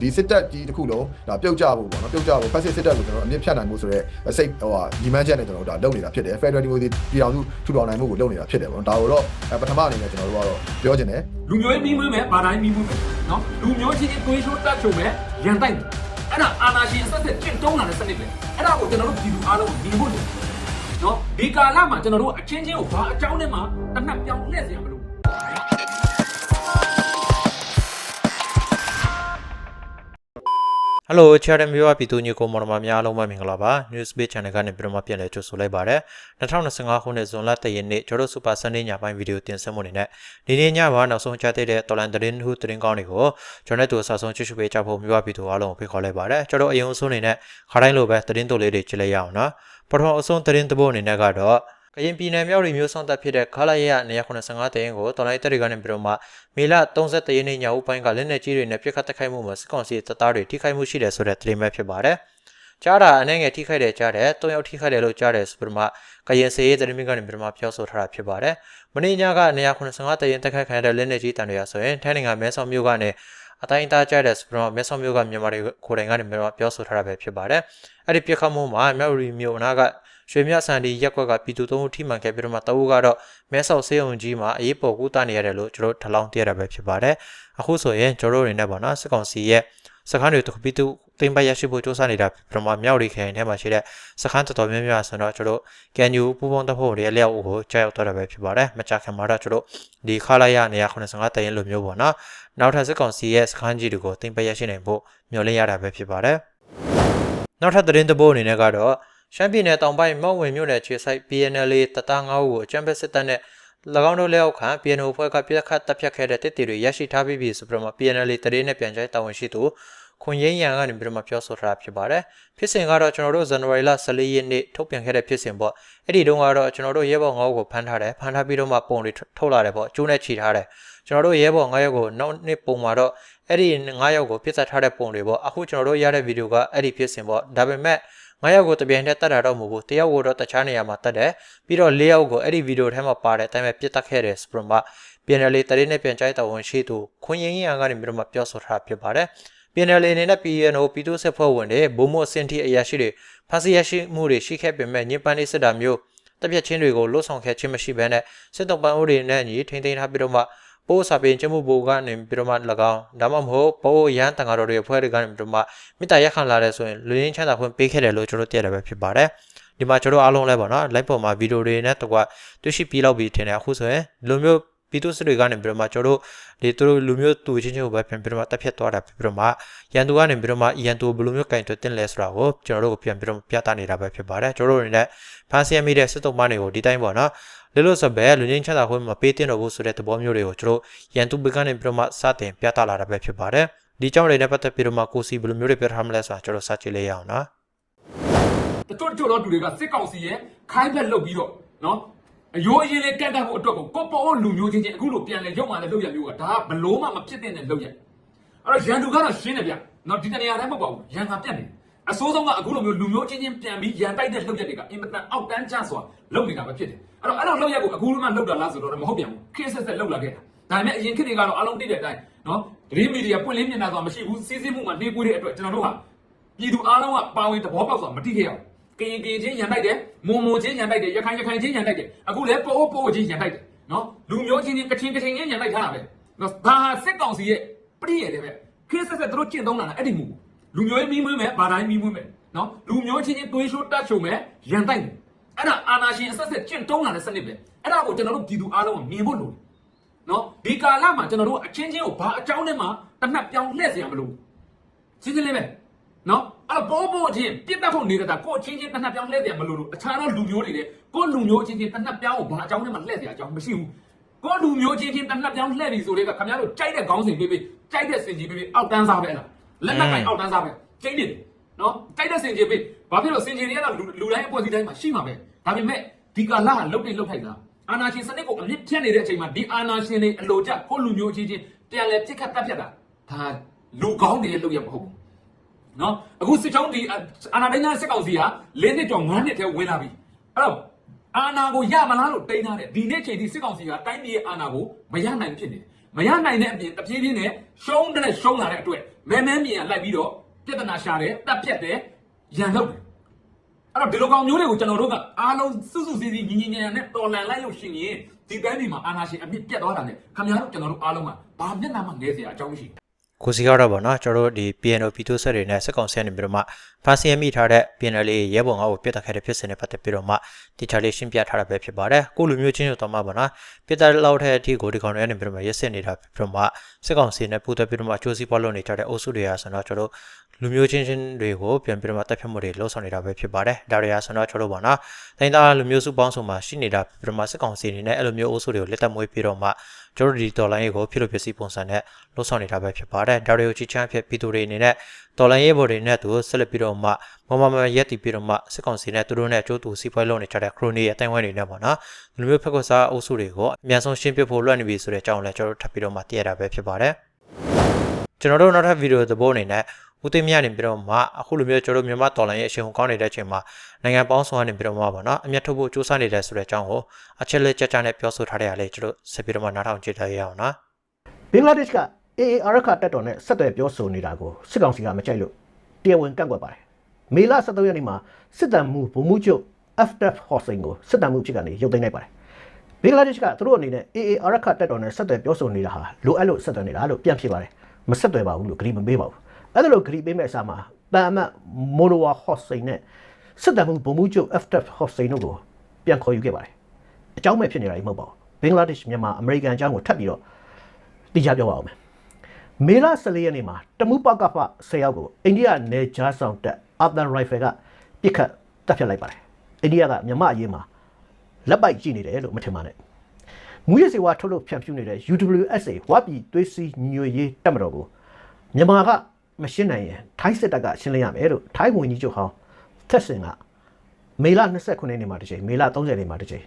ဒီစစ်တပ်ဒီတစ်ခုလုံးဒါပြုတ်ကြဖို့ပေါ့နော်ပြုတ်ကြဖို့ဖက်စစ်စစ်တပ်ကိုကျွန်တော်အမြင့်ဖြတ်နိုင်မှုဆိုတော့စိတ်ဟိုဟာဒီမန်းချက်နဲ့ကျွန်တော်တို့ဒါလုပ်နေတာဖြစ်တယ် Federal Democracy ပြည်တော်စုထူထောင်နိုင်မှုကိုလုပ်နေတာဖြစ်တယ်ပေါ့နော်ဒါကိုတော့ပထမအနေနဲ့ကျွန်တော်တို့ကတော့ပြောချင်တယ်လူမျိုးရေးပြီးမွေးမယ်ဗာတိုင်းပြီးမွေးမယ်နော်လူမျိုးချင်းချင်းသွေးချိုးတက်ချုံမယ်ရန်တိုက်မယ်အဲ့ဒါအာနာရှင်အဆက်ဆက်ကျင့်တုံးလာတဲ့စနစ်ပဲအဲ့ဒါကိုကျွန်တော်တို့ပြည်သူအားလုံးမြင်ဖို့လိုနော်ဒီကာလမှာကျွန်တော်တို့အချင်းချင်းကိုဘာအကြောင်းနဲ့မှတနက်ပြောင်းလှည့်စရာမလို ဟယ်လိုချာရမျိုးပြည်သူညီကိုမော်ဒမာများအားလုံးပဲမင်္ဂလာပါ News Page Channel ကနေပြန်မှပြန်လည်ကြိုဆိုလိုက်ပါရစေ2025ခုနှစ်ဇွန်လ3ရက်နေ့ကျွန်တော်တို့ Super Sunday ညပိုင်းဗီဒီယိုတင်ဆက်မှုနေနဲ့ဒီနေ့ညမှာနောက်ဆုံးကြားသိတဲ့တော်လန်သတင်းဟုသတင်းကောင်းတွေကိုကျွန်တော်တို့အစားဆုံးချစ်ချူပေးကြဖို့မျိုးပြည်သူအားလုံးကိုဖိတ်ခေါ်လိုက်ပါရစေကျွန်တော်အရင်ဆုံးအနေနဲ့ခါတိုင်းလိုပဲသတင်းတိုလေးတွေကြည့်လိုက်ရအောင်နော်ပထမအဆုံးသတင်းတပုတ်အနေနဲ့ကတော့ ကရင်ပြည်နယ်မြောက်ရီမျိုးဆောင်တပ်ဖြစ်တဲ့ခလာရရ185တရင်ကိုတော်လိုင်းတပ်တွေကနေပြီးတော့မှမေလ31ရက်နေ့ညဦးပိုင်းကလက်နက်ကြီးတွေနဲ့ပြစ်ခတ်တိုက်ခိုက်မှုမှာစစ်ကောင်စီတပ်သားတွေထိခိုက်မှုရှိတယ်ဆိုတဲ့သတင်းပဲဖြစ်ပါတယ်။ကြားတာအနေငယ်ထိခိုက်တယ်ကြားတယ်၊၃ယောက်ထိခိုက်တယ်လို့ကြားတယ်ဆိုပြီးတော့မှကရင်စေရေးသတင်းမြစ်ကနေပြီးတော့မှပြောဆိုထားတာဖြစ်ပါတယ်။မနေ့ညက185တရင်တိုက်ခိုက်ခံရတဲ့လက်နက်ကြီးတန်တွေရဆိုရင်ထိုင်းနိုင်ငံမဲဆောက်မြို့ကနေ အတိုင်းသားကြတဲ့စပရမဲဆောက်မြို့ကမြန်မာတွေကိုယ်တိုင်ကနေပြီးတော့ပြောဆိုထားတာပဲဖြစ်ပါတယ်။အဲ့ဒီပြစ်ခတ်မှုမှာမြောက်ရီမြို့အနာကရွှေမြဆန်ဒီရက်ကွက်ကပြည်သူသုံးဦးထိမှန်ခဲ့ပြီးတော့မှတအူးကတော့မဲဆောက်စေးုံကြီးမှာအရေးပေါ်ကူတာနေရတယ်လို့ကျွန်တော်ထလောင်းတရတာပဲဖြစ်ပါတယ်အခုဆိုရင်ကျွန်တော်တို့အနေနဲ့ပေါ့နော်စစ်ကောင်စီရဲ့ စခန်းတွေတခုပြီးသူတင်ပိုက်ရရှိဖို့စ조사နေတာပြမမြောက်ရီခိုင်ထဲမှာရှိတဲ့စခန်းတော်တော်များများဆိုတော့ကျွန်တော်ကန်ယူပူပေါင်းတပ်ဖွဲ့တွေအလျောက်ကိုကြောက်ရောက်တော့တာပဲဖြစ်ပါတယ်မကြခင်မှာတော့ကျွန်တော်ဒီခလာရ185တရင်လိုမျိုးပေါ့နော်နောက်ထပ်စစ်ကောင်စီရဲ့စခန်းကြီးတွေကိုတင်ပိုက်ရရှိနိုင်ဖို့မျှော်လင့်ရတာပဲဖြစ်ပါတယ်နောက်ထပ်သတင်းတပိုးအနေနဲ့ကတော့ရှမ်းပြည်နယ်တောင်ပိုင်းမောက်ဝင်မြို့နယ်ခြေဆိုင် PNL တတငါးဦးကိုအကြမ်းဖက်စစ်တပ်နဲ့၎ င်းတို့လက်အောက်ခံ PNO ဖွဲ့ကပြစ်ခတ်တပ်ဖြတ်ခဲ့တဲ့တစ်တီတွေရရှိထားပြီးပြီဆိုပြီးတော့ PNL တရေနဲ့ပြန်ကြိုက်တာဝန်ရှိသူခွန်ရင်းရန်ကနေပြီးတော့မှပြောဆိုထားတာဖြစ်ပါတယ်ဖြစ်စဉ်ကတော့ကျွန်တော်တို့ဇန်နဝါရီလ14ရက်နေ့ထုတ်ပြန်ခဲ့တဲ့ဖြစ်စဉ်ပေါ့အဲ့ဒီတုန်းကတော့ကျွန်တော်တို့ရဲဘော်9ဦးကိုဖမ်းထားတယ်ဖမ်းထားပြီးတော့မှပုံတွေထုတ်လာတယ်ပေါ့ကျိုးနဲ့ချီထားတယ်ကျွန်တော်တို့ရဲဘော်9ယောက်ကိုနောက်နှစ်ပုံမှာတော့အဲ့ဒီ9ယောက်ကိုပြစ်သက်ထားတဲ့ပုံတွေပေါ့အခုကျွန်တော်တို့ရတဲ့ဗီဒီယိုကအဲ့ဒီဖြစ်စဉ်ပေါ့ဒါပေမဲ့ ငါးယောက်ကိုတပြိုင်တည်းတတ်တာတော့မဟုတ်ဘူးတယောက်ကိုတော့တခြားနေရာမှာတတ်တယ်ပြီးတော့လေးယောက်ကိုအဲ့ဒီဗီဒီယိုထဲမှာပါတဲ့အတိုင်းပဲပြစ်တက်ခဲ့တယ်စပရမပြန်လေတရေနဲ့ပြန်ကြိုက်တော်ဝင်ရှိသူခွန်ရင်ရင်ကနေပြီးတော့မှပြောဆိုထားဖြစ်ပါတယ်ပြန်လေအနေနဲ့ PNO ပြည်သူ့စစ်ဖွဲ့ဝင်တွေဘုံမို့အစင်တီအရာရှိတွေဖမ်းဆီးရရှိမှုတွေရှိခဲ့ပေမဲ့ညစ်ပန်းနေစစ်တာမျိုးတပြက်ချင်းတွေကိုလွတ်ဆောင်ခဲ့ခြင်းမရှိဘဲနဲ့စစ်တုံးပန်းဦးတွေနဲ့ညီထိန်းသိမ်းထားပြီးတော့မှ ပိုးစာပင်ကျမှုဘူကနေပြီးတော့မှ၎င်းဒါမှမဟုတ်ပိုးရန်တန်ဃာတော်တွေအဖွဲ့တွေကနေပြီးတော့မှမိတ္တရက်ခံလာတဲ့ဆိုရင်လူရင်းချမ်းသာခွင့်ပေးခဲ့တယ်လို့ကျွန်တော်သိရတယ်ပဲဖြစ်ပါတယ်ဒီမှာကျွန်တော်အားလုံးလဲပေါ့နော် live ပေါ်မှာဗီဒီယိုတွေနဲ့တကွတွေ့ရှိပြီးလောက်ပြီးထင်တယ်အခုဆိုရင်လူမျိုး ပြည်သူစစ်တွေကနေပြီးတော့မှကျွန်တော်တို့ဒီသူတို့လူမျိုးတူချင်းချင်းကိုပဲပြန်ပြီးတော့မှတက်ဖြတ်သွားတာပြီးတော့မှရန်သူကနေပြီးတော့မှရန်သူဘယ်လိုမျိုးကင်တွတင်လဲဆိုတာကိုကျွန်တော်တို့ကိုပြန်ပြီးတော့ပြသနေတာပဲဖြစ်ပါတယ်ကျွန်တော်တို့အနေနဲ့ဖန်ဆီးရမိတဲ့စစ်တုံးမတွေကိုဒီတိုင်းပေါ့နော်လေလို့ဆိုပဲလူချင်းချမ်းသာခွင့်မပေးတင်တော့ဘူးဆိုတဲ့သဘောမျိုးတွေကိုကျွန်တော်ရန်သူဘက်ကနေပြီးတော့မှစတင်ပြသလာတာပဲဖြစ်ပါတယ်ဒီကြောင့်လည်းနဲ့ပတ်သက်ပြီးတော့မှကိုစီဘယ်လိုမျိုးတွေပြထားမလဲဆိုတာကျွန်တော်စကြည့်လေးရအောင်နော်တချို့တချို့တော့သူတွေကစစ်ကောင်စီရဲ့ခိုင်းဘက်လုပ်ပြီးတော့နော် အယိုးအရင်လေးကန့်ကန့်ဖို့အတွက်ကိုကိုပေါ်လူမျိုးချင်းချင်းအခုလိုပြန်လဲရုပ်မှလည်းလုပ်ရမျိုးကဒါကဘလို့မှမဖြစ်တဲ့လုပ်ရအဲ့တော့ရန်သူကတော့ရှင်းတယ်ဗျနော်ဒီတနေရာတိုင်းမဟုတ်ပါဘူးရန်ကပြတ်တယ်အစိုးဆုံးကအခုလိုမျိုးလူမျိုးချင်းချင်းပြန်ပြီးရန်တိုက်တဲ့လုပ်ရက်တွေကအင်မတန်အောက်တန်းကျစွာလုပ်နေတာပဲဖြစ်တယ်အဲ့တော့အဲ့လိုလုပ်ရက်ကိုအခုမှလုပ်တာလားဆိုတော့မဟုတ်ပြန်ဘူးခင်းဆက်ဆက်လုပ်လာခဲ့တာဒါပေမဲ့အရင်ခေတ်တွေကတော့အလုံးတိတဲ့အတိုင်းနော်ဒရီမီဒီယာပွင့်လင်းမြင်တာဆိုတာမရှိဘူးစီးစင်းမှုမှာနှေးပွေးတဲ့အတွက်ကျွန်တော်တို့ဟာပြည်သူအားလုံးကပါဝင်သဘောပေါက်စွာမတိခဲ့အောင် ကရင်ကရင်ချင်းညံပိုက်တယ်မွန်မွန်ချင်းညံပိုက်တယ်ရခိုင်ရခိုင်ချင်းညံပိုက်တယ်အခုလည်းပို့ပို့ချင်းညံပိုက်တယ်နော်လူမျိုးချင်းချင်းကချင်ကချင်ချင်းညံပိုက်ထားတာပဲနော်ဒါဟာစစ်ကောင်စီရဲ့ပရိယေတယ်ပဲခရစ်ဆက်ဆက်သူတို့ကျင့်သုံးလာတာအဲ့ဒီမူလူမျိုးရေးမီးမွေးမယ်ဗာတိုင်းမီးမွေးမယ်နော်လူမျိုးချင်းချင်းသွေးရှိုးတတ်ချုံမယ်ရန်တိုက်မယ်အဲ့ဒါအာနာရှင်အဆက်ဆက်ကျင့်သုံးလာတဲ့စနစ်ပဲအဲ့ဒါကိုကျွန်တော်တို့ပြည်သူအားလုံးကမြင်ဖို့လိုတယ်နော်ဒီကာလမှာကျွန်တော်တို့အချင်းချင်းကိုဘာအကြောင်းနဲ့မှတနတ်ပြောင်းလှည့်စရာမလိုရှင်းရှင်းလေးပဲနော် အဲ့တော့ပေါ်ပေါ်အချင်းပြစ်တတ်ဖို့နေတာဒါကိုအချင်းချင်းတနက်ပြောင်းလဲတယ်မလို့လို့အခြားသောလူမျိုးတွေလည်းကိုလူမျိုးအချင်းချင်းတနက်ပြောင်းကိုဘာအကြောင်းနဲ့မှလှည့်စရာအကြောင်းမရှိဘူးကိုလူမျိုးချင်းချင်းတနက်ပြောင်းလှည့်ပြီဆိုတဲ့ကခင်ဗျားတို့ကြိုက်တဲ့ခေါင်းစဉ်ပေးပေးကြိုက်တဲ့စင်ကြီးပေးပေးအောက်တန်းစားပဲလားလက်နက်ကင်အောက်တန်းစားပဲကျင်းနေတယ်နော်ကြိုက်တဲ့စင်ကြီးပေးဘာဖြစ်လို့စင်ကြီးတွေကတော့လူတိုင်းအဖွဲ့အစည်းတိုင်းမှာရှိမှာပဲဒါပေမဲ့ဒီကာလကလှုပ်နေလှုပ်ထိုက်တာအာနာရှင်စနစ်ကိုအမြင့်ဖြတ်နေတဲ့အချိန်မှာဒီအာနာရှင်တွေအလိုကျကိုလူမျိုးချင်းချင်းပြန်လဲပြစ်ခတ်တတ်ဖြတ်တာဒါလူကောင်းတွေရဲ့လုပ်ရမဟုတ်ဘူး နော်အခုစစ်ချောင်းဒီအာနာတိုင်းသားစစ်ကောင်စီက၄နှစ်ကျော်၅နှစ်ထဲဝင်လာပြီအဲ့တော့အာနာကိုရမလားလို့တိန်းထားတယ်ဒီနေ့ချိန်ဒီစစ်ကောင်စီကတိုင်းပြည်ရဲ့အာနာကိုမရနိုင်ဖြစ်နေတယ် မရနိုင်တဲ့အပြင်တပြေးပြေးနဲ့ရှုံးတဲ့ရှုံးလာတဲ့အတွက်မဲမဲမြင်ရလိုက်ပြီးတော့ပြဿနာရှာတယ်တပ်ဖြတ်တယ်ရန်လုပ်တယ်အဲ့တော့ဒီလိုကောင်မျိုးတွေကိုကျွန်တော်တို့ကအားလုံးစုစုစည်းစည်းညီညီညာညာနဲ့တော်လန်လိုက်လို့ရှိရင်ဒီတိုင်းပြည်မှာအာဏာရှင်အမြင့်ပြတ်သွားတာနဲ့ခင်ဗျားတို့ကျွန်တော်တို့အားလုံးကဘာမျက်နှာမှငဲเสียအကြောင်းမရှိဘူး ကိုစီကတော့ဗောနော်ကျွန်တော်တို့ဒီ PNO P2 ဆက်တွေနဲ့စက်ကောင်ဆက်နေပြီးတော့မှဖန်စီရမိထားတဲ့ PNL လေးရဲဘော်ငါ့ကိုပြတ်တက်ခဲ့တဲ့ဖြစ်စဉ်နဲ့ပတ်သက်ပြီးတော့မှတီချာလေးရှင်းပြထားတာပဲဖြစ်ပါတယ်ကိုလူမျိုးချင်းတို့တော့မှဗောနော်ပြတ်တက်လောက်တဲ့အထိကိုဒီကောင်တွေကနေပြီးတော့မှရက်စစ်နေတာပြီးတော့မှစက်ကောင်စီနဲ့ပူတက်ပြီးတော့မှအကျိုးစီးပွားလုပ်နေကြတဲ့အုပ်စုတွေကဆိုတော့ကျွန်တော်တို့ လူမျိုးချင်းချင်းတွေကိုပြန်ပြီးတော့မှတက်ဖြတ်မှုတွေလှုပ်ဆောင်နေတာပဲဖြစ်ပါတယ်ဒါတွေကဆိုတော့ကျွန်တော်တို့ဗောနော်တိုင်းသားလူမျိုးစုပေါင်းစုံမှာရှိနေတာပြီးတော့မှစက်ကောင်စီအနေနဲ့အဲ့လိုမျိုးအုပ်စုတွေကိုလက်တက်မွေးပြီးတော့မှကျွန်တော်တို့ဒီဒေါ်လာရေးကိုဖြစ်လို့ဖြစ်စီပုံစံနဲ့လှုပ်ဆောင်နေတာပဲဖြစ်ပါတယ်ဒါတွေကိုချီချမ်းဖြစ်ပြည်သူတွေအနေနဲ့ဒေါ်လာရေးဘော်တွေနဲ့သူဆက်လက်ပြီးတော့မှမမမရက်တီပြီးတော့မှစစ်ကောင်စီနဲ့သူတို့နဲ့အကျိုးတူစီးပွားလုပ်နေကြတဲ့ခရိုနီရဲ့အတိုင်းဝိုင်းတွေနဲ့ပေါ့နော်ဒီလိုမျိုးဖက်ကစားအုပ်စုတွေကိုအများဆုံးရှင်းပြဖို့လွှတ်နေပြီဆိုတဲ့အကြောင်းလည်းကျွန်တော်တို့ထပ်ပြီးတော့မှသိရတာပဲဖြစ်ပါတယ်ကျွန်တော်တို့နောက်ထပ်ဗီဒီယိုသဘောအနေနဲ့ ဦးသိမ်းမြနေပြီးတော့မှအခုလိုမျိုးကျွန်တော်တို့မြန်မာဒေါ်လာရဲ့အရှင်ဟောင်းကောင်းနေတဲ့အချိန်မှာနိုင်ငံပေါင်းစုံကနေပြီးတော့မှပေါ့နော်အမျက်ထုတ်ဖို့စူးစမ်းနေတဲ့ဆိုတဲ့အကြောင်းကိုအချက်လက်ကြကြနဲ့ပြောဆိုထားတဲ့အားလေးကျွန်တော်ဆက်ပြီးတော့မှနားထောင်ကြည့်ထားရအောင်နော်ဘင်္ဂလားဒေ့ရှ်က AA အာရခတက်တော်နဲ့ဆက်သွယ်ပြောဆိုနေတာကိုစစ်ကောင်စီကမကြိုက်လို့တရားဝင်ကန့်ကွက်ပါတယ်။မေလ23ရက်နေ့မှာစစ်တမ်းမှုဗိုလ်မှူးချုပ် FDF Hossein ကိုစစ်တမ်းမှုဖြစ်ကနေရုပ်သိမ်းလိုက်ပါတယ်။ဘင်္ဂလားဒေ့ရှ်ကသူတို့အနေနဲ့ AA အာရခတက်တော်နဲ့ဆက်သွယ်ပြောဆိုနေတာဟာလိုအပ်လို့ဆက်သွယ်နေတာလို့ပြန်ဖြစ်ပါတယ်။မဆက်သွယ်ပါဘူးလို့ဂရီမပေးပါဘူး။ အဲ့ဒါလို့ဂရီပေးမဲ့အစားမှာတန်အမတ်မိုလိုဝါ Hossein နဲ့စစ်တမ်းမှုဗိုလ်မှူးချုပ် FDF Hossein တို့ကိုပြန်ခေါ်ယူခဲ့ပါတယ်။အကြောင်းမဲ့ဖြစ်နေတာကြီးမဟုတ်ပါဘူး။ဘင်္ဂလားဒေ့ရှ်မြန်မာအမေရိကန်အကြောင်းကိုထပ်ပြီးတော့သိကြပြောပါအောင်မယ်။မေလ14ရက်နေ့မှာတမူပကဖ10ယောက်ကိုအိန္ဒိယနယ်ဂျားဆောင်တပ်အာသန်ရိုင်ဖယ်ကပြစ်ခတ်တပ်ဖြတ်လိုက်ပါတယ်။အိန္ဒိယကမြန်မာအရေးမှာလက်ပိုက်ကြည့်နေတယ်လို့မထင်ပါနဲ့။ငွေရစေဝါထုတ်လို့ဖြန့်ဖြူးနေတဲ့ UWSA ဝါပြည်သွေးစည်းညွေရေးတပ်မတော်ကိုမြန်မာက မရှင်းနိုင်ရင်ထိုင်းစစ်တပ်ကရှင်းလင်းရမယ်လို့ထိုင်းဝန်ကြီးချုပ်ဟောင်းသက်စင်ကမေလ29ရက်နေ့မှာတစ်ချိန်မေလ30ရက်နေ့မှာတစ်ချိန်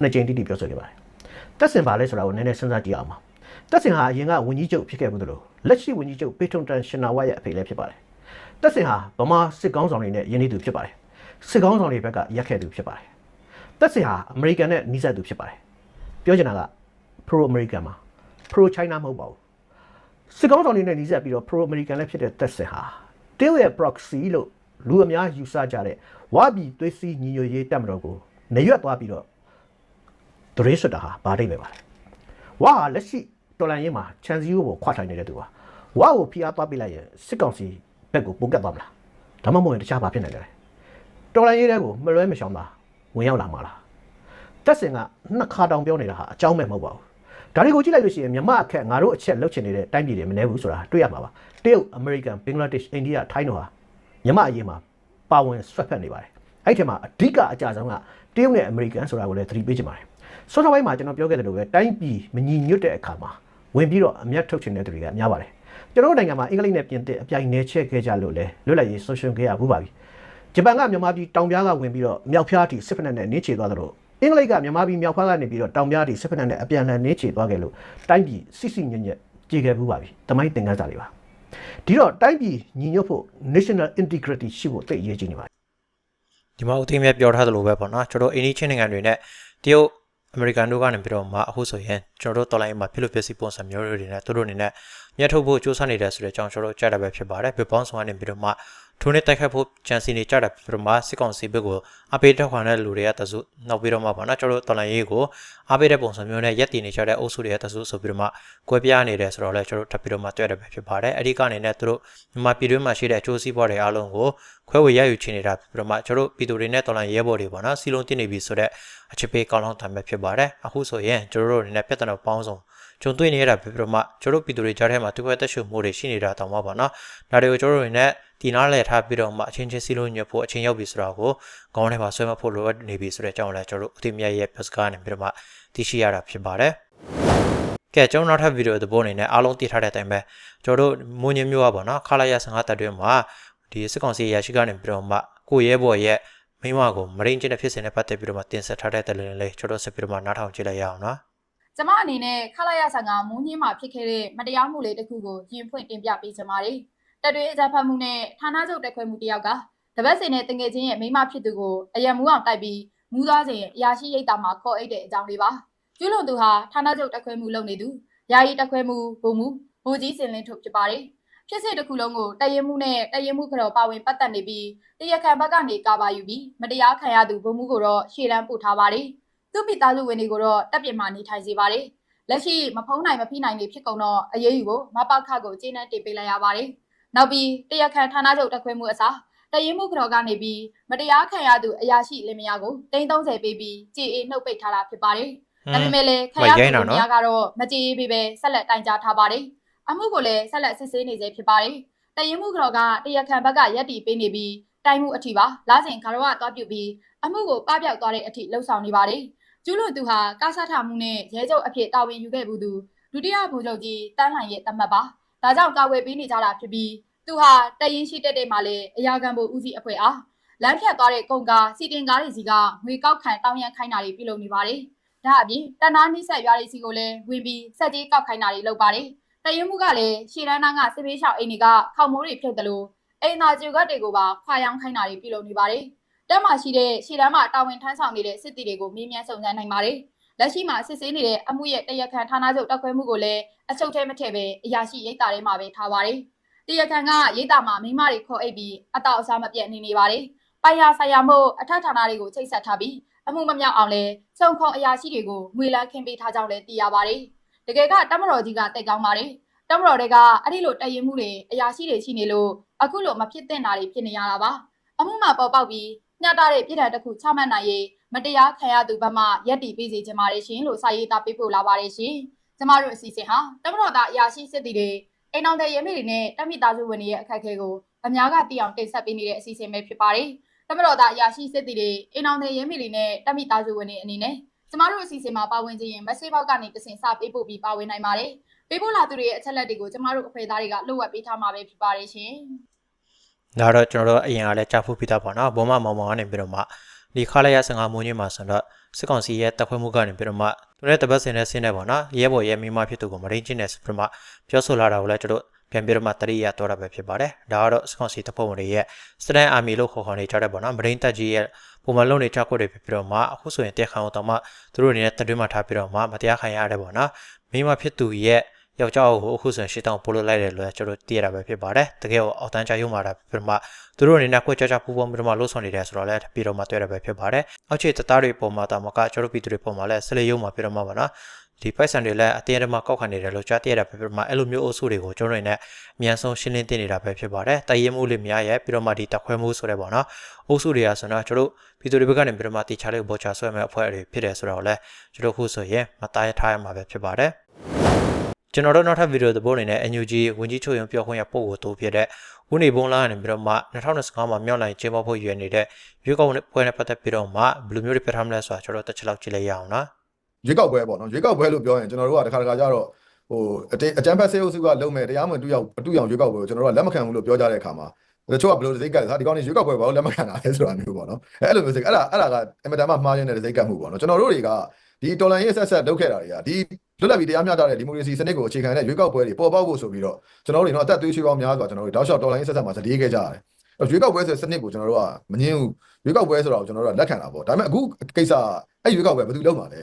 နှစ်ချိန်တိတိပြောဆိုခဲ့ပါတယ်။သက်စင်ပါလဲဆိုတာကိုနည်းနည်းစဉ်းစားကြည့်အောင်ပါ။တက်စင်ဟာအရင်ကဝန်ကြီးချုပ်ဖြစ်ခဲ့မှုသလိုလက်ရှိဝန်ကြီးချုပ်ပေထုံတန်ရှင်နာဝတ်ရဲ့အဖေလည်းဖြစ်ပါတယ်။တက်စင်ဟာဗမာစစ်ကောင်းဆောင်တွေနဲ့ယင်းနေသူဖြစ်ပါတယ်။စစ်ကောင်းဆောင်တွေဘက်ကရက်ခဲ့သူဖြစ်ပါတယ်။တက်စင်ဟာအမေရိကန်နဲ့နှိစက်သူဖြစ်ပါတယ်။ပြောချင်တာက pro American မှာ pro China မဟုတ်ပါဘူး။ စစ်ကောင်းဆောင်တွေနဲ့နှိစက်ပြီးတော့ pro American လည်းဖြစ်တဲ့တက်စင်ဟာတရုတ်ရဲ့ proxy လို့လူအများယူဆကြတဲ့ဝါပြည်သွေးစည်းညီညွတ်ရေးတပ်မတော်ကိုနေရွက်သွားပြီးတော့ဒရေးဆွတ်တာဟာဘာတိပဲပါလဲ။ဝါဟာလက်ရှိတော်လန်ရေးမှာချန်စီယိုကိုခွာထိုင်နေတဲ့သူပါဝါကိုဖိအားသွားပြလိုက်ရင်စစ်ကောင်စီဘက်ကိုပုံကတ်သွားမလားဒါမှမဟုတ်ရင်တခြားဘာဖြစ်နိုင်လဲတော်လန်ရေးတဲ့ကိုမလွဲမရှောင်တာဝင်ရောက်လာမှာလားတက်စင်ကနှစ်ခါတောင်ပြောနေတာဟာအကြောင်းမဲ့မဟုတ်ပါဘူး ဒါတွေကိုကြည့်လိုက်လို့ရှိရင်မြမအခက်ငါတို့အချက်လှုပ်ချင်နေတဲ့တိုင်းပြည်တွေမနေဘူးဆိုတာတွေ့ရမှာပါတရုတ်အမေရိကန်ဘင်္ဂလားဒေ့ရှ်အိန္ဒိယထိုင်းတို့ဟာမြမအရေးမှာပါဝင်ဆွတ်ဖက်နေပါတယ်အဲ့ဒီထဲမှာအဓိကအကြဆုံးကတရုတ်နဲ့အမေရိကန်ဆိုတာကိုလည်းသတိပေးချင်ပါတယ်ဆော့ဆော့ပိုင်းမှာကျွန်တော်ပြောခဲ့တယ်လို့ပဲတိုင်းပြည်မညီညွတ်တဲ့အခါမှာဝင်ပြီးတော့အမျက်ထုတ်ချင်တဲ့သူတွေကများပါတယ်ကျွန်တော်တို့နိုင်ငံမှာအင်္ဂလိပ်နဲ့ပြင်သစ်အပြိုင်နယ်ချက်ခဲ့ကြလို့လဲလွတ်လပ်ရေးဆုံးရှုံးခဲ့ရဘူးပါပြီဂျပန်ကမြန်မာပြည်တောင်ပြားကဝင်ပြီးတော့မြောက်ဖျားတီစစ်ဖက်နဲ့နင်းချေသွားတယ်လို့ အင်္ဂလိပ်ကမြန်မာပြည်မြောက်ဖျားကနေပြီးတော့တောင်ပြားတီစစ်ဖက်နဲ့အပြန်အလှန်နင်းချေသွားခဲ့လို့တိုင်းပြည်စစ်စစ်ညံ့ညက်ကြေခဲ့ဘူးပါပြီတမိုင်းသင်ခန်းစာတွေပါဒီတော့တိုင်းပြည်ညီညွတ်ဖို့ national integrity ရှိဖို့တိတ်အရေးကြီးနေပါတယ်ဒီမှာဦးသိမ်းမြတ်ပြောထားသလိုပဲပေါ့နော်ကျွန်တော်အိန္ဒိချင်းနိုင်ငံတွေနဲ့တရုတ်အမေရိကန်တို့ကနေပြီးတော့မှအခုဆိုရင်ကျွန်တော်တို့တော်လိုင်းမှာဖြစ်လို့ဖြစ်စီပုံစံမျိုးတွေနဲ့သူတို့အနေနဲ့မြတ်ထုတ်ဖို့စူးစမ်းနေတယ်ဆိုတဲ့အကြောင်းကျွန်တော်တို့ကြားတာပဲဖြစ်ပါတယ်ဘစ်ပေါင်းဆောင်ကနေပြီးတော့မှ ထိုးနေတိုက်ခတ်ဖို့ကြံစီနေကြတာပြီးတော့မှစစ်ကောင်စီဘက်ကိုအပေးထောက်ခံတဲ့လူတွေကတစုနောက်ပြီးတော့မှပေါ့နော်ကျွန်တော်တို့တော်လိုင်းရေးကိုအပေးတဲ့ပုံစံမျိုးနဲ့ရက်တည်နေကြတဲ့အုပ်စုတွေကတစုဆိုပြီးတော့မှကွဲပြားနေတယ်ဆိုတော့လည်းကျွန်တော်တို့ထပ်ပြီးတော့မှတွေ့ရတယ်ပဲဖြစ်ပါတယ်အဲ့ဒီကနေနဲ့သူတို့မြန်မာပြည်တွင်းမှာရှိတဲ့အကျိုးစီးပွားတွေအားလုံးကိုခွဲဝေရယူချင်နေတာပြီးတော့မှကျွန်တော်တို့ပြည်သူတွေနဲ့တော်လိုင်းရဲဘော်တွေပေါ့နော်စီလုံးတင်နေပြီဆိုတော့အချစ်ပေးကောင်းလောင်းတမ်းပဲဖြစ်ပါတယ်အခုဆိုရင်ကျွန်တော်တို့အနေနဲ့ပြဿနာပေါင်းစုံဂျုံတွေ့နေရတာပဲပြီးတော့မှကျွန်တော်တို့ပြည်သူတွေကြားထဲမှာသူ့ဘက်တက်ရှုမှုတွေရှိနေတာတောင်မှပေါ့နော်ဒါတွေကိုကျွန်တော်တို့အနေနဲ့ ဒီနားလဲထားပြီးတော့မှအချင်းချင်းစီလုံးညွတ်ဖို့အချင်းရောက်ပြီဆိုတော့ကိုခေါင်းထဲမှာဆွဲမဖို့လိုအပ်နေပြီဆိုတဲ့အကြောင်းလည်းကျွန်တော်တို့အသိမြတ်ရဲ့ပတ်စကားနဲ့ပြီးတော့မှသိရှိရတာဖြစ်ပါတယ်ကဲကျွန်တော်နောက်ထပ်ဗီဒီယိုသဘောအနေနဲ့အားလုံးသိထားတဲ့အတိုင်းပဲကျွန်တော်တို့မွန်ညင်းမျိုးอ่ะပေါ့နော်ခလာရ15တက်တွင်းမှာဒီစစ်ကောင်စီရရှိကနေပြီးတော့မှကိုရဲဘော်ရဲ့မိမကိုမရင်းချင်းတဲ့ဖြစ်စဉ်နဲ့ပတ်သက်ပြီးတော့မှတင်ဆက်ထားတဲ့တယ်လည်းလေကျွန်တော်ဆက်ပြီးတော့မှနားထောင်ကြည့်လိုက်ရအောင်နော်ကျမအနေနဲ့ခလာရဆန်ကမူးညင်းမှာဖြစ်ခဲ့တဲ့မတရားမှုလေးတစ်ခုကိုရင်ဖွင့်တင်ပြပေးချင်ပါတယ်။ တက်တွေအကြမ်းဖက်မှုနဲ့ဌာနချုပ်တက်ခွဲမှုတစ်ယောက်ကတပတ်စင်နဲ့တငယ်ချင်းရဲ့မိန်းမဖြစ်သူကိုအယံမူအောင်တိုက်ပြီးမူးသွားစဉ်အရာရှိရိတ်တာမှာခေါ်အိတ်တဲ့အကြောင်းလေးပါ။ကျူးလွန်သူဟာဌာနချုပ်တက်ခွဲမှုလုပ်နေသူယာယီတက်ခွဲမှုဘုံမှုဘူကြီးစင်လင်းထုတ်ဖြစ်ပါတယ်ဖြစ်စဉ်တစ်ခုလုံးကိုတရင်မှုနဲ့တရင်မှုကတော့ပါဝင်ပတ်သက်နေပြီးတရားခံဘက်ကနေကာပါယူပြီးမတရားခံရသူဘုံမှုကိုတော့ရှေ့တန်းပို့ထားပါတယ်သူ့မိသားစုဝင်တွေကိုတော့တပ်ပြင်မှာနေထိုင်စေပါတယ်လက်ရှိမဖုံးနိုင်မဖိနိုင်နေဖြစ်ကုန်တော့အရေးယူကိုမပခကိုကျေးနပ်တင်ပေးလိုက်ရပါတယ် နောက်ပြီးတရားခံဌာနချုပ်တက်ခွဲမှုအစားတရင်မှုကတော့ကနေပြီးမတရားခံရသူအရာရှိလင်မယားကို330ပေးပြီးကြေအေနှုတ်ပိတ်ထားတာဖြစ်ပါတယ်ဒါပေမဲ့လည်းခရရသူများကတော့မကြေးပေးပဲဆက်လက်တိုင်ကြားထားပါတယ်။အမှုကိုလည်းဆက်လက်စစ်ဆေးနေစေဖြစ်ပါတယ်။တရင်မှုကတော့ကတရားခံဘက်ကရက်တီပေးနေပြီးတိုင်မှုအထိပါလာစဉ်ခါတော့သွားပြုတ်ပြီးအမှုကိုပပျောက်သွားတဲ့အထိလှုပ်ဆောင်နေပါတယ်။ကျူးလွန်သူဟာကားဆထမှုနဲ့ရဲချုပ်အဖြစ်တာဝန်ယူခဲ့ဘူးသူဒုတိယဗိုလ်ချုပ်ကြီးတန်းလှိုင်ရဲ့တမတ်ပါ။ ဒါကြောင့်ကာဝယ်ပေးနေကြတာဖြစ်ပြီးသူဟာတရင်ရှိတက်တဲ့မှာလည်းအရာခံဖို့ဦးစီးအဖွဲ့အားလမ်းဖြတ်သွားတဲ့ကုန်ကားစီတင်ကားတွေစီကငွေကောက်ခံတောင်းရန်ခိုင်းတာတွေပြုလုပ်နေပါတယ်။ဒါအပြင်တနာနှိဆက်ရွာလေးစီကိုလည်းဝင်ပြီးစက်ကြီးကောက်ခိုင်းတာတွေလုပ်ပါတယ်။တရင်မှုကလည်းရှီရန်နာကစစ်ပေးလျှောက်အိမ်တွေကခေါမိုးတွေဖြုတ်တယ်လို့အိမ်သာကျူကတ်တွေကိုပါခွာရောင်းခိုင်းတာတွေပြုလုပ်နေပါတယ်။တက်မှရှိတဲ့ရှီရန်မှာတာဝန်ထမ်းဆောင်နေတဲ့စစ်တီတွေကိုမေးမြန်းစုံစမ်းနိုင်ပါတယ်။ လက်ရှိမှာစစ်ဆေးနေတဲ့အမှုရဲ့တရားခံဌာနချုပ်တက်ခွဲမှုကိုလည်းအချုပ်ထဲမထည့်ပဲအရာရှိရိတ်တာထဲမှာပဲထားပါတယ်။တရားခံကရိတ်တာမှာမိမတွေခေါ်အိပ်ပြီးအတောက်အစားမပြတ်နေနေပါတယ်။ပိုင်ယာဆိုင်ယာမို့အထက်ဌာနတွေကိုချိတ်ဆက်ထားပြီးအမှုမမြောက်အောင်လဲစုံခုံအရာရှိတွေကိုငွေလန်းခင်းပေးထားကြောင်းလည်းသိရပါတယ်။တကယ်ကတမတော်ကြီးကတိတ်ကောင်းပါတယ်။တမတော်တွေကအဲ့ဒီလိုတရင်မှုတွေအရာရှိတွေရှိနေလို့အခုလိုမဖြစ်သင့်တာတွေဖြစ်နေရတာပါ။အမှုမှာပေါ်ပေါက်ပြီးညှတာတဲ့ပြည်ထောင်တစ်ခုချမှတ်နိုင်ရေး မတရားခံရသူဘက်မှရက်တီပေးစီခြင်းပါတယ်ရှင်လို့စာရေးသားပေးပို့လာပါတယ်ရှင်။ကျမတို့အစီအစဉ်ဟာတမတော်သားအရာရှိစစ်တီတွေအိမ်အောင်တဲ့ရဲမေတွေနဲ့တမိသားစုဝင်တွေရဲ့အခက်အခဲကိုအများကသိအောင်တင်ဆက်ပေးနေတဲ့အစီအစဉ်ပဲဖြစ်ပါတယ်။တမတော်သားအရာရှိစစ်တီတွေအိမ်အောင်တဲ့ရဲမီတွေနဲ့တက်မိသားစုဝင်တွေအနေနဲ့ကျမတို့အစီအစဉ်မှာပါဝင်ခြင်းရင် message box ကနေတဆင့်စာပေးပို့ပြီးပါဝင်နိုင်ပါတယ်။ပေးပို့လာသူတွေရဲ့အချက်လက်တွေကိုကျမတို့အဖွဲ့သားတွေကလှုပ်ဝက်ပေးထားမှာပဲဖြစ်ပါတယ်ရှင်။ဒါတော့ကျွန်တော်တို့အရင်ကလည်းကြားဖူးပြီးသားပေါ့နော်ဘောမမောင်မောင်ကနေပြီးတော့မှ ဒီခလာရ15မိုးညင်းမှာဆိုတော့စစ်ကောင်စီရဲ့တပ်ဖွဲ့မှုကနေပြီးတော့မှသူရဲ့တပတ်စင်နဲ့ဆင်းနေပေါ့နော်ရဲဘော်ရဲမိမဖြစ်သူကိုမရင်းချင်းနေဆိုပြီးတော့မှပြောဆိုလာတာကိုလည်းကျွန်တော်ပြန်ပြီးတော့မှတရိယာတော့တာပဲဖြစ်ပါတယ်ဒါကတော့စစ်ကောင်စီတပ်ဖွဲ့ဝင်တွေရဲ့စတန်အာမီလို့ခေါ်ခေါ်နေကြတဲ့ပေါ့နော်မရင်းတပ်ကြီးရဲ့ပုံမှန်လုံနေကြခွက်တွေဖြစ်ပြီးတော့မှအခုဆိုရင်တက်ခံအောင်တော့မှသူတို့အနေနဲ့တတွင်းမှာထားပြီးတော့မှမတရားခံရတယ်ပေါ့နော်မိမဖြစ်သူရဲ့ ယောက်ျားကိုအခုဆိုရင်ရှစ်တောင်ပို့လို့လိုက်တယ်လို့ကျွန်တော်သိရတာပဲဖြစ်ပါတယ်တကယ်ကိုအောက်တန်းချရုံမှာတာဖြစ်ပြီးတော့မှသူတို့အနေနဲ့ခွက်ကြကြပူပေါင်းပြီးတော့မှလှုပ်ဆောင်နေတယ်ဆိုတော့လည်းပြီးတော့မှတွေ့ရတာပဲဖြစ်ပါတယ်အောက်ခြေတပ်သားတွေပုံမှာတာမကကျွန်တော်ပြည်သူတွေပုံမှာလည်းဆလေရုံမှာပြီးတော့မှပါနော်ဒီပိုက်ဆံတွေလည်းအတင်းအဓမ္မကောက်ခံနေတယ်လို့ကြားသိရတာပဲဖြစ်ပြီးတော့မှအဲ့လိုမျိုးအုပ်စုတွေကိုကျွန်တော်တွေနဲ့အမြန်ဆုံးရှင်းလင်းတင်နေတာပဲဖြစ်ပါတယ်တည်ရင်မှုလေးများရဲ့ပြီးတော့မှဒီတက်ခွဲမှုဆိုတဲ့ပေါ့နော်အုပ်စုတွေကဆိုတော့ကျွန်တော်ပြည်သူတွေဘက်ကနေပြီးတော့မှတီချလေးကိုပေါ်ချဆွဲမဲ့အဖွဲ့တွေဖြစ်တယ်ဆိုတော့လည်းကျွန်တော်ခုဆိုရင်မတားရထားရမှာပဲဖြစ်ပါတယ် ကျွန်တော်တို့နောက်ထပ်ဗီဒီယိုသဘောအနေနဲ့ NUG ဝင်ကြီးချုပ်ရုံပြောခွင့်ရပို့ကိုတိုးဖြစ်တဲ့ဦးနေဘုံလာကနေပြီးတော့မှ2025မှာမြောက်နိုင်ကျင်းပဖို့ရွေးနေတဲ့ရွေးကောက်ပွဲနဲ့ပတ်သက်ပြီးတော့မှဘယ်လိုမျိုးတွေပြထားမလဲဆိုတာကျွန်တော်တို့တစ်ချက်လောက်ကြည့်လိုက်ရအောင်နော်ရွေးကောက်ပွဲပေါ့နော်ရွေးကောက်ပွဲလို့ပြောရင်ကျွန်တော်တို့ကတခါတခါကျတော့ဟိုအတေအကြမ်းဖက်ဆေးအုပ်စုကလုံမဲ့တရားမဝင်တူရောက်အတူရောက်ရွေးကောက်ပွဲကိုကျွန်တော်တို့ကလက်မခံဘူးလို့ပြောကြတဲ့အခါမှာတချို့ကဘယ်လိုစိတ်ကလဲဟာဒီကောင်းနေရွေးကောက်ပွဲဘာလို့လက်မခံတာလဲဆိုတာမျိုးပေါ့နော်အဲအဲ့လိုမျိုးစိတ်အဲ့ဒါအဲ့ဒါကအင်မတန်မှမှားရင်းတဲ့စိတ်ကမှုပေါ့နော်ကျွန်တော်တို့တွေက ဒီတော်လန်ရေးဆက်ဆက်လုပ်ခဲ့တာတွေကဒီလွတ်လပ်ပြီးတရားမျှတတဲ့ဒီမိုကရေစီစနစ်ကိုအခြေခံတဲ့ရွေးကောက်ပွဲတွေပေါ်ပေါက်ဖို့ဆိုပြီးတော့ကျွန်တော်တို့တွေတော့အသက်သွေးချွေးပေါင်းများစွာကျွန်တော်တို့တောက်လျှောက်တော်လန်ရေးဆက်ဆက်မှာဇလေးခဲ့ကြရတယ်ရွေးကောက်ပွဲဆိုတဲ့စနစ်ကိုကျွန်တော်တို့ကမငင်းဘူးရွေးကောက်ပွဲဆိုတော့ကျွန်တော်တို့ကလက်ခံတာပေါ့ဒါပေမဲ့အခုကိစ္စအဲ့ရွေးကောက်ပွဲဘယ်သူလုပ်မှာလဲ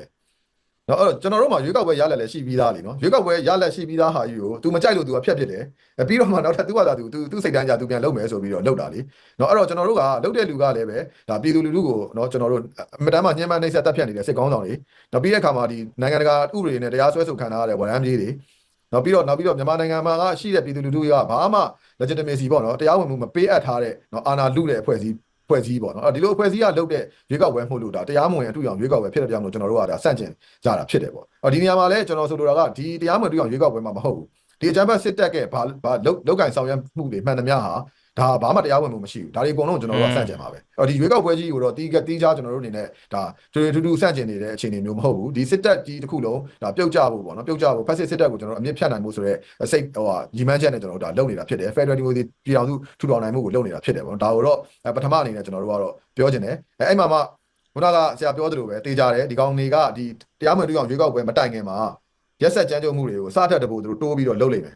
နော်အဲ့တော့ကျွန်တော်တို့မှာရွေးကောက်ပွဲရလက်လည်းရှိပြီးသားလीနော်ရွေးကောက်ပွဲရလက်ရှိပြီးသားဟာကြီးကို तू မကြိုက်လို့ तू ကဖျက်ပစ်တယ်အဲပြီးတော့မှနောက်ထပ် तू ကသာ तू तू သူ့စိတ်တန်းကြ तू ပြန်လုပ်မယ်ဆိုပြီးတော့လုပ်တာလीနော်အဲ့တော့ကျွန်တော်တို့ကလုပ်တဲ့လူကလည်းပဲဒါပြည်သူလူထုကိုနော်ကျွန်တော်တို့အမတမ်းမှညှဉ်းပန်းနှိပ်စက်တပ်ဖြတ်နေတဲ့စစ်ကောင်းဆောင်တွေနောက်ပြီးတဲ့အခါမှာဒီနိုင်ငံတကာဥပဒေနဲ့တရားစွဲဆိုခံထားရတဲ့ဝန်ထမ်းကြီးတွေနောက်ပြီးတော့နောက်ပြီးတော့မြန်မာနိုင်ငံမှာကရှိတဲ့ပြည်သူလူထုကဘာမှ legitimacy ပေါ့နော်တရားဝင်မှုမပေးအပ်ထားတဲ့နော်အာဏာလုတဲ့အဖွဲ့အစည်း ဖွဲ့စည်းပေါ့နော်အဲ့ဒီလိုအဖွဲ့အစည်းကလုပ်တဲ့ရွေးကောက်ပွဲမှုလို့ဒါတရားမဝင်အတူအောင်ရွေးကောက်ပွဲဖြစ်တဲ့ကြောင့်လို့ကျွန်တော်တို့ကဒါစန့်ကျင်ကြတာဖြစ်တယ်ပေါ့အဲ့ဒီနေရာမှာလည်းကျွန်တော်ဆိုလိုတာကဒီတရားမဝင်အတူအောင်ရွေးကောက်ပွဲမှာမဟုတ်ဘူးဒီအကြမ်းဖက်စစ်တပ်ကဘာဘာလုတ်လုတ်ကင်ဆောင်ရွက်မှုတွေမှန်သမျှဟာ ဒါဘာမှတရားဝင်မှုမရှိဘူးဒါတွေအကုန်လုံးကျွန်တော်တို့ကစန့်ကျင်ပါပဲအဲ့ဒီရွေးကောက်ပွဲကြီးကိုတော့တီးကတီးခြားကျွန်တော်တို့အနေနဲ့ဒါတူတူတူစန့်ကျင်နေတဲ့အခြေအနေမျိုးမဟုတ်ဘူးဒီစစ်တပ်ကြီးတစ်ခုလုံးဒါပြုတ်ကြဖို့ပေါ့နော်ပြုတ်ကြဖို့ဖက်စစ်စစ်တပ်ကိုကျွန်တော်တို့အမြင့်ဖြတ်နိုင်ဖို့ဆိုရဲစိတ်ဟိုဟာညီမန်းချက်နဲ့ကျွန်တော်တို့ဒါလုပ်နေတာဖြစ်တယ် Federal Democracy ပြည်အောင်စုထူထောင်နိုင်မှုကိုလုပ်နေတာဖြစ်တယ်ပေါ့နော်ဒါကိုတော့ပထမအနေနဲ့ကျွန်တော်တို့ကတော့ပြောချင်တယ်အဲအဲ့မှာမှခုနကဆရာပြောသလိုပဲတေးကြတယ်ဒီကောင်တွေကဒီတရားမဝင်တူအောင်ရွေးကောက်ပွဲမတိုင်ခင်မှာရက်ဆက်ကြမ်းကြုတ်မှုတွေကိုစထက်တဖို့သူတို့တိုးပြီးတော့လုပ်လိမ့်မယ်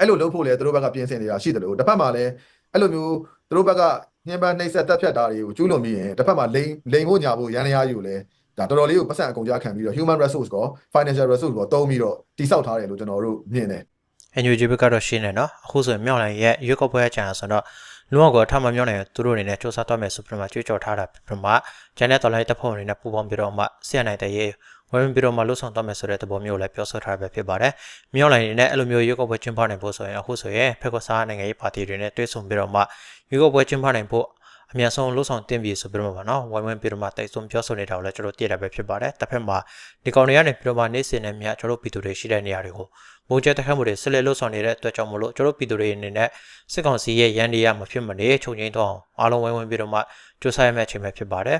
အဲ့လိုလုပ်ဖို့လေသူတို့ဘက်ကပြင်ဆင်နေတာရှိတယ်လို့တစ်ဖက်မှာလည်းအဲ့လိုမျိုးသူတို့ဘက်ကညှဉ်းပန်းနှိပ်စက်တပ်ဖြတ်တာတွေကိုကျူးလွန်ပြီးရင်တစ်ဖက်မှာလိန်လိန်ဖို့ညာဖို့ရန်ရရယူလဲဒါတော်တော်လေးကိုပတ်စံအကုန်ကြားခံပြီးတော့ human resource ကော financial resource ကောတုံးပြီးတော့တိစောက်ထားတယ်လို့ကျွန်တော်တို့မြင်တယ် NUG ဘက်ကတော့ရှင်းနေနော်အခုဆိုရင်မြောက်လိုင်းရဲ့ရွက်ကောက်ပွဲအကြံဆိုတော့လူအောင်ကအထမမြောက်နိုင်သူတို့အနေနဲ့စ조사တော့မယ်ဆိုပြီးမှကြွေးကြော်ထားတာပြမကျန်တဲ့တော်လိုင်းတပ်ဖွဲ့အနေနဲ့ပူပေါင်းပြီးတော့မှဆရာနိုင်တဲ့ရေး ဝယ်ဝင်ပြီးတော့မှလှုပ်ဆောင်တော့မယ်ဆိုတဲ့သဘောမျိုးလည်းပြောဆိုထားပဲဖြစ်ပါတယ်မြောက်လိုင်းအနေနဲ့အဲ့လိုမျိုးရွက်ကောက်ပွဲကျင်းပနိုင်ဖို့ဆိုရင်အခုဆိုရင်ဖက်ကောစားနိုင်ငံရေးပါတီတွေနဲ့တွဲဆုံပြီးတော့မှရွက်ကောက်ပွဲကျင်းပနိုင်ဖို့အများဆုံးလှုပ်ဆောင်တင်ပြီဆိုပြီးတော့မှနော်ဝိုင်းဝန်းပြီးတော့မှတိုက်တွန်းပြောဆိုနေတာကိုလည်းကျွန်တော်သိရတာပဲဖြစ်ပါတယ်တစ်ဖက်မှာဒီကောင်တွေကနေပြီးတော့မှနေ့စဉ်နဲ့မြကျွန်တော်တို့ပြည်သူတွေရှိတဲ့နေရာတွေကိုမုံကျတက်ခတ်မှုတွေဆက်လက်လှုပ်ဆောင်နေတဲ့အတွက်ကြောင့်မလို့ကျွန်တော်ပြည်သူတွေအနေနဲ့စစ်ကောင်စီရဲ့ရန်တရားမဖြစ်မနေချုပ်ငိမ့်တော့အောင်အားလုံးဝိုင်းဝန်းပြီးတော့မှကြိုးစားရမယ့်အချိန်ပဲဖြစ်ပါတယ်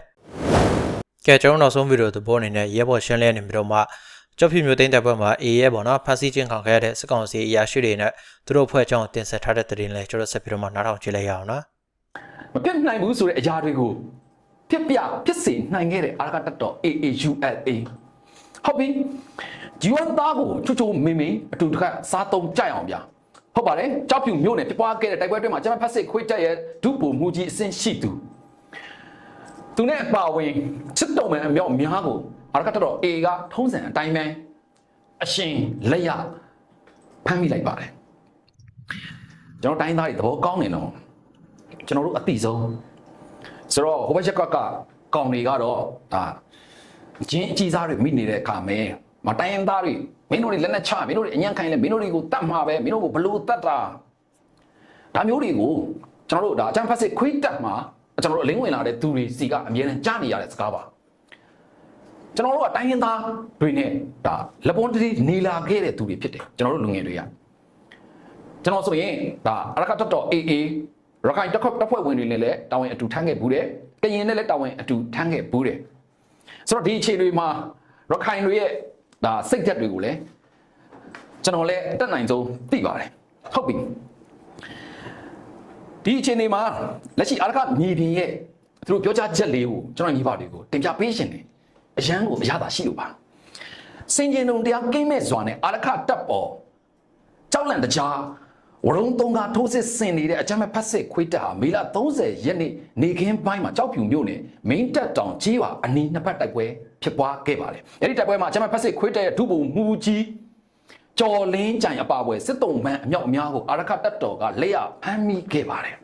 ကဲကျွန်တော်နောက်ဆုံးဗီဒီယိုသဘောအနေနဲ့ရဲဘော်ရှင်းလင်းနေပြီးတော့မှကျောက်ဖြူမျိုးသိန်းတဲ့ဘက်မှာအေရဲပေါ့နော်ဖက်စီချင်းခံခဲ့ရတဲ့စစ်ကောင်စီအရာရှိတွေနဲ့သူတို့ဖွဲ့အကြောင်းတင်ဆက်ထားတဲ့သတင်းလေးကျွန်တော်ဆက်ပြီးတော့မှနားထောင်ကြည့်လိုက်ရအောင်နော်မပြတ်နိုင်ဘူးဆိုတဲ့အရာတွေကိုဖြစ်ပြဖြစ်စေနိုင်ခဲ့တဲ့အာရကတတ်တော် AAULA ဟုတ်ပြီဂျီဝမ်သားကိုချွတ်ချုံမင်းမင်းအတူတခါစားသုံးကြိုက်အောင်ဗျာဟုတ်ပါတယ်ကြောက်ဖြူမြို့နယ်ပြပွားခဲ့တဲ့တိုက်ပွဲအတွင်းမှာကျွန်မဖက်စစ်ခွေးတက်ရဲ့ဒုပုံမှုကြီးအဆင့်ရှိသူ သူနဲ့အပါဝင်စစ်တုံးမယ်အမြောက်များကိုအာရကတတ်တော် A ကထုံးစံအတိုင်းပဲအရှင်လက်ရဖမ်းမိလိုက်ပါတယ်ကျွန်တော်တိုင်းသားတွေသဘောကောင်းနေတော့ကျွန်တော်တို့အတိဆုံးဆိုတော့ဟိုဘက်ချက်ကကကောင်တွေကတော့ဒါဂျင်းအကြီးစားတွေမိနေတဲ့အခါမဲမတိုင်းရင်သားတွေမင်းတို့တွေလက်နဲ့ချမင်းတို့တွေအညံ့ခိုင်းလဲမင်းတို့တွေကိုတတ်မှာပဲမင်းတို့ကိုဘလို့တတ်တာဒါမျိုးတွေကိုကျွန်တော်တို့ဒါအချမ်းဖက်စစ်ခွေးတက်မှာ ကျွန်တော်တို့အလင်းဝင်လာတဲ့သူတွေစီကအမြဲတမ်းကြားနေရတဲ့စကားပါကျွန်တော်တို့ကတိုင်းရင်သားတွေနဲ့ဒါလက်ပွန်တီနေလာခဲ့တဲ့သူတွေဖြစ်တယ်ကျွန်တော်တို့လူငယ်တွေကကျွန်တော်ဆိုရင်ဒါအရကတတော် AA ရခိုင်တက်ခွက်တက်ဖွဲ့ဝင်တွေနဲ့လည်းတာဝန်အတူထမ်းခဲ့ဘူးတယ်။ကရင်နဲ့လည်းတာဝန်အတူထမ်းခဲ့ဘူးတယ်။ဆိုတော့ဒီအခြေအနေမှာရခိုင်တွေရဲ့ဒါစိတ်ဓာတ်တွေကိုလည်းကျွန်တော်လည်းတက်နိုင်ဆုံးသိပါတယ်။ဟုတ်ပြီ။ ဒီအခြေအနေမှာလက်ရှိအာရခမြေပြင်ရဲ့သူတို့ပြောကြားချက်လေးကိုကျွန်တော်ညီပါတွေကိုတင်ပြပေးရှင်တယ်။အရန်ကိုအရသာရှိလို့ပါ။စင်ကျင်ုံတရားကင်းမဲ့စွာနဲ့အာရခတပ်ပေါ်ကြောက်လန့်တကြားဝရုံသုံးကားထိုးစစ်ဆင်နေတဲ့အကြမ်းမဲ့ဖက်စစ်ခွေးတပ်ဟာမေလ30ရက်နေ့နေခင်းပိုင်းမှာကြောက်ဖြူမြို့နယ်မင်းတပ်တောင်ကြီးပါအနီးနှစ်ဖက်တိုက်ပွဲဖြစ်ပွားခဲ့ပါတယ်။အဲဒီတိုက်ပွဲမှာအကြမ်းမဲ့ဖက်စစ်ခွေးတပ်ရဲ့ဒုဗိုလ်မှူးကြီး ကျော်လင်းကြိုင်အပါအွယ်စစ်တုံးမန်းအမြောက်အများကိုအာရခတပ်တော်ကလက်ရဖမ်းမိခဲ့ပါတယ်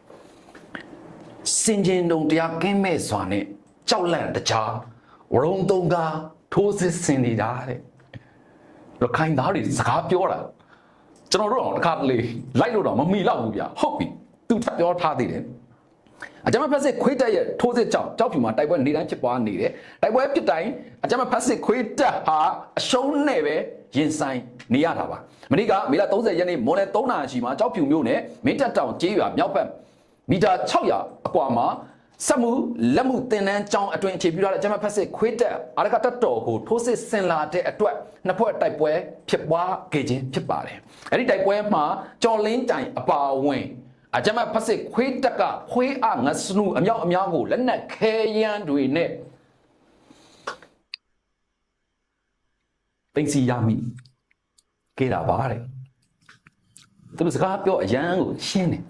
။စင်ကျင်တုံတရားကင်းမဲ့စွာနဲ့ကြောက်လန့်တကြားဝရုံသုံးကားထိုးစစ်ဆင်နေတာတဲ့။ရခိုင်သားတွေစကားပြောတာကျွန်တော်တို့တော့တစ်ခါတလေလိုက်လို့တော့မမီတော့ဘူးဗျာဟုတ်ပြီသူထပ်ပြောထားသေးတယ်အကြမ်းဖက်စစ်ခွေးတက်ရဲ့ထိုးစစ်ကြောင့်ကြောက်ဖြူမှာတိုက်ပွဲနေတိုင်းဖြစ်ပွားနေတယ်တိုက်ပွဲဖြစ်တိုင်းအကြမ်းဖက်စစ်ခွေးတက်ဟာအရှုံးနဲ့ပဲ ရင်ဆိုင်နေရတာပါမနေ့ကမေလ30ရက်နေ့မွန်လယ်3နာရီမှာကြောက်ဖြူမြို့နယ်မင်းတပ်တောင်ကျေးရွာမြောက်ဘက်မီတာ600အကွာမှာစက်မှုလက်မှုတင်နန်းကျောင်းအတွင်အခြေပြုထားတဲ့ဂျမတ်ဖက်စစ်ခွေးတက်အာရကတက်တော်ကိုထိုးစစ်ဆင်လာတဲ့အတွက်နှစ်ဖွဲ့တိုက်ပွဲဖြစ်ပွားခဲ့ခြင်းဖြစ်ပါတယ်။အဲဒီတိုက်ပွဲမှာကြော်လင်းတိုင်အပါဝင်အဂျမတ်ဖက်စစ်ခွေးတက်ကခွေးအငစနူအမြောက်အများကိုလက်နက်ခဲယမ်းတွေနဲ့ တင်စီရမိခဲ့တာပါတဲ့။သူတို့စကားပြောအရန်ကိုရှင်းတယ်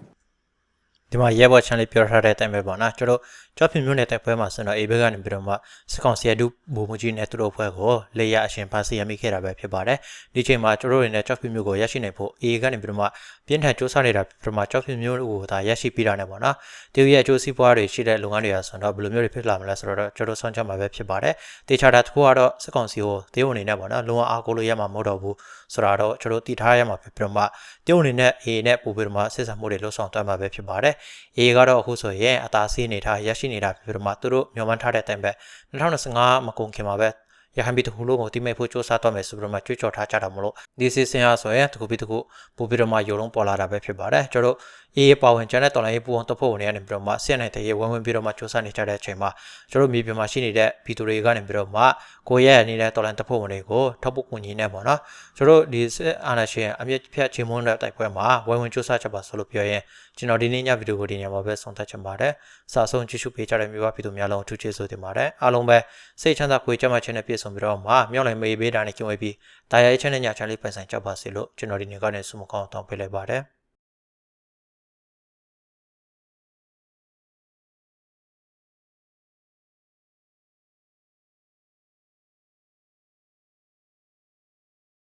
ဒီမှာရဲဘော်ချန်လေးပြောထားတဲ့အတိုင်းပဲပေါ့နော်ကျွန်တော် ကြောက်ဖြူမျိုးနဲ့တိုက်ပွဲမှာဆိုတော့အေဘက်ကနေပြီးတော့မှစကောင်စီရဒုဘူမူကြီးနဲ့သူတို့ဖွဲ့ကိုလေရအရှင်ဖာစီရမိခဲ့တာပဲဖြစ်ပါတယ်ဒီချိန်မှာကျွန်တော်တို့တွေနဲ့ကြောက်ဖြူမျိုးကိုရရှိနိုင်ဖို့အေကနေပြီးတော့မှပြင်းထန်စူးစမ်းနေတာပြီးတော့မှကြောက်ဖြူမျိုးကိုဒါရရှိပြီးတာနဲ့ပေါ့နော်တရုတ်ရဲ့အကျိုးစီးပွားတွေရှိတဲ့လုပ်ငန်းတွေကဆိုတော့ဘယ်လိုမျိုးတွေဖြစ်လာမလဲဆိုတော့ကျွန်တော်ဆုံးချမှာပဲဖြစ်ပါတယ်တေချာတာတစ်ခုကတော့စကောင်စီကိုတရုတ်အနေနဲ့ပေါ့နော်လုံးဝအားကိုးလို့ရမှာမဟုတ်တော့ဘူးဆိုတာတော့ကျွန်တော်တည်ထားရမှာဖြစ်ပြီးတော့မှတရုတ်အနေနဲ့အေနဲ့ပို့ပြီးတော့မှစစ်ဆံမှုတွေလှုပ်ဆောင်သွားမှာပဲဖြစ်ပါတယ်အေကတော့အခုဆိုရင်အသာစီးနေတာရရှိနေတာဖြစ်ပြီးတော့မှသူတို့မျှော်မှန်းထားတဲ့အတိုင်းပဲ2025မကုန်ခင်မှာပဲ ရဟန်းပြည်သူလူကိုတိမိတ်ဖို့စ조사တော့မယ်ဆိုပြီးတော့မှကြွေးကြော်ထားကြတာမလို့ဒီစီစဉ်အားဆိုရင်တကူပြီးတကူပို့ပြီးတော့မှရုံလုံးပေါ်လာတာပဲဖြစ်ပါတယ်ကျွန်တော်တို့အေးပါဝင်ကျန်တဲ့တော်လိုင်းရေးပူအောင်တဖို့ဝင်နေရနေပြီးတော့မှဆက်နိုင်တဲ့ရေဝန်းဝန်းပြီးတော့မှစ조사နေကြတဲ့အချိန်မှာကျွန်တော်တို့မြေပြင်မှာရှိနေတဲ့ပြည်သူတွေကနေပြီးတော့မှကိုရဲနေတဲ့တော်လိုင်းတဖို့ဝင်တွေကိုထောက်ဖို့ကူညီနေပေါ့နော်ကျွန်တော်တို့ဒီအာနာရှင်အမြင့်ဖြတ်ချင်းမွန်းတဲ့တိုက်ပွဲမှာဝိုင်းဝန်းစ조사ချက်ပါဆိုလို့ပြောရင်ကျွန်တော်ဒီနေ့ညဗီဒီယိုကိုဒီညမှာပဲဆုံးသက်ချင်ပါတယ်စာဆုံးကြည့်ရှုပေးကြတဲ့မျိုးပါပြည်သူများလုံးအထူးကျေးဇူးတင်ပါတယ်အားလုံးပဲစိတ်ချမ်းသာကိုယ်ကြမ်းမှချင်းနဲ့ပြည့် စုံပြီးတော့မှမြောက်နိုင်မေးပေးတာနဲ့ကျုံဝေးပြီးတာယာရေးချမ်းတဲ့ညချမ်းလေးပိုင်ဆိုင်ကြပါစေလို့ကျွန်တော်ဒီနေ့ကနေဆုမကောင်းတောင်းပေးလိုက်ပါတယ်